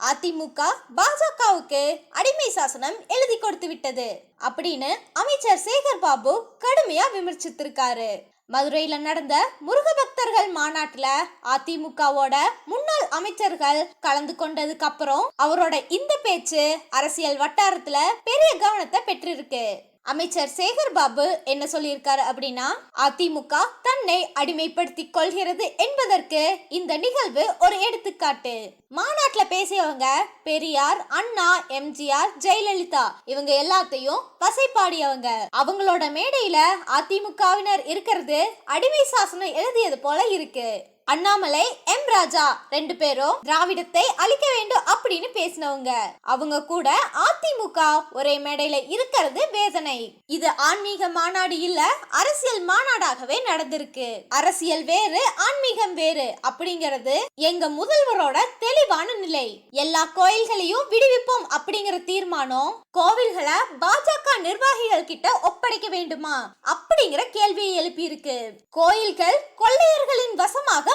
அதிமுக பாஜகவுக்கு அடிமை சாசனம் எழுதி கொடுத்து விட்டது. அப்படின்னு அமைச்சர் சேகர் பாபு கடுமையா விமர்சித்திருக்காரு. மதுரையில நடந்த முருக பக்தர்கள் மாநாட்டுல அதிமுகவோட முன்னாள் அமைச்சர்கள் கலந்து கொண்டதுக்கு அப்புறம் அவரோட இந்த பேச்சு அரசியல் வட்டாரத்துல பெரிய கவனத்தை பெற்றிருக்கு. அமைச்சர் சேகர் பாபு என்ன சொல்லியிருக்காரு அப்படின்னா அதிமுக தன்னை அடிமைப்படுத்திக் கொள்கிறது என்பதற்கு இந்த நிகழ்வு ஒரு எடுத்துக்காட்டு. மாநாட்டுல பேசியவங்க பெரியார் அண்ணா எம்ஜிஆர் ஜெயலலிதா இவங்க எல்லாத்தையும் பசைப்பாடியவங்க அவங்களோட மேடையில அதிமுகவினர் இருக்கிறது அடிமை சாசனம் எழுதியது போல இருக்கு. அண்ணாமலை எம். ராஜா ரெண்டு பேரும் திராவிடத்தை அழிக்க வேண்டும் அப்படின்னு பேசினவங்க. அவங்க கூட அதிமுக ஒரே மேடையில இருக்கிறது வேதனை. இது ஆன்மீக மாநாடு இல்ல அரசியல் மாநாடாகவே நடந்திருக்கு. அரசியல் வேறு ஆன்மீகம் வேறு அப்படிங்கிறது எங்க முதல்வரோட தெளிவான நிலை. எல்லா கோயில்களையும் விடுவிப்போம் அப்படிங்கிற தீர்மானம் கோவில்களை பாஜக நிர்வாகிகள் கிட்ட ஒப்படைக்க வேண்டுமா அப்படிங்கிற கேள்வியை எழுப்பியிருக்கு. கோயில்கள் கொள்ளையர்களின் வசமாக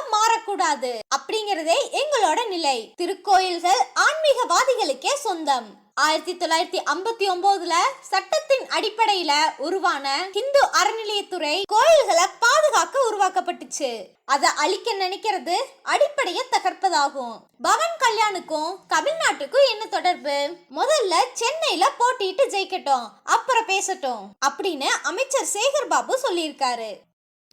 கூடாது அப்படிங்கறதே எங்களோட நிலை. திருக்கோயில்கள் ஆன்மீகவாதிகளுக்கே சொந்தம். ஆயிரத்தி தொள்ளாயிரத்தி ஐம்பத்தி ஒன்பதுல சட்டத்தின் அடிப்படையில உருவான இந்து அறநிலையத்துறை கோயில்களை பாதுகாக்க உருவாக்கப்பட்டுச்சு. அதை அழிக்க நினைக்கிறது அடிப்படையை தகர்ப்பதாகும். பவன் கல்யாணுக்கும் தமிழ்நாட்டுக்கும் என்ன தொடர்பு? முதல்ல சென்னையில போட்டிட்டு ஜெயிக்கட்டும் அப்புறம் பேசட்டும் அப்படின்னு அமைச்சர் சேகர் பாபு சொல்லியிருக்காரு.